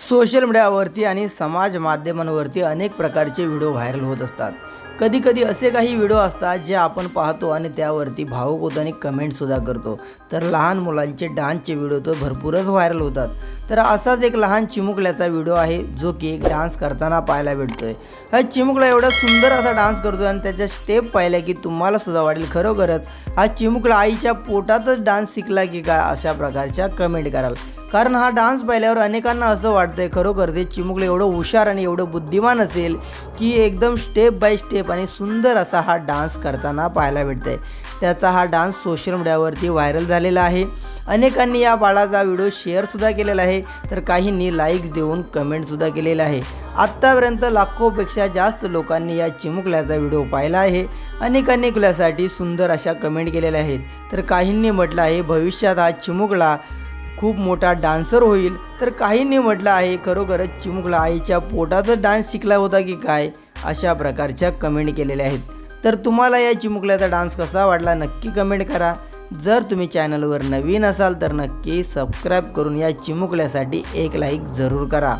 Social मीडियावरती आणि समाज माध्यमांवरती अनेक प्रकारचे व्हिडिओ व्हायरल होत असतात. कधी कधी असे काही व्हिडिओ असतात जे आपण पाहतो आणि त्यावरती भावुक होतो आणि कमेंटसुद्धा करतो. तर लहान मुलांचे डान्सचे व्हिडिओ तर भरपूरच व्हायरल होतात. तर असाच एक लहान चिमुकल्याचा व्हिडिओ आहे जो की एक डान्स करताना पाहायला भेटतोय. हा चिमुकला एवढा सुंदर असा डान्स करतो आणि त्याच्या स्टेप पाहिल्या की तुम्हाला सुद्धा वाटेल खरोखरच. हा चिमुकला आईच्या पोटातच डान्स शिकला की काय अशा प्रकारच्या कमेंट कराल. कारण हा डान्स पाहिल्यावर अनेकांना असं वाटतंय खरोखर ते चिमुकलं एवढं हुशार आणि एवढं बुद्धिमान असेल की एकदम स्टेप बाय स्टेप आणि सुंदर असा हा डान्स करताना पाहायला आहे त्याचा हा डान्स सोशल मीडियावरती व्हायरल झालेला आहे. अनेकांनी या बाळाचा व्हिडिओ शेअरसुद्धा केलेला आहे. तर काहींनी लाईक देऊन कमेंटसुद्धा केलेला आहे. आत्तापर्यंत लाखोपेक्षा जास्त लोकांनी या चिमुकल्याचा व्हिडिओ पाहिला आहे. अनेकांनी कुल्यासाठी सुंदर अशा कमेंट केलेल्या आहेत. तर काहींनी म्हटलं आहे भविष्यात हा चिमुकला खूप मोठा डान्सर होईल. तर काहींनी म्हटलं आहे खरोखरच चिमुकला आईच्या पोटातच डान्स शिकला होता की काय? अशा प्रकारच्या कमेंट केलेल्या आहेत. तर तुम्हाला या चिमुकल्याचा डान्स कसा वाटला नक्की कमेंट करा. जर तुम्ही चॅनलवर नवीन असाल तर नक्की सबस्क्राईब करून या चिमुकल्यासाठी एक लाईक जरूर करा.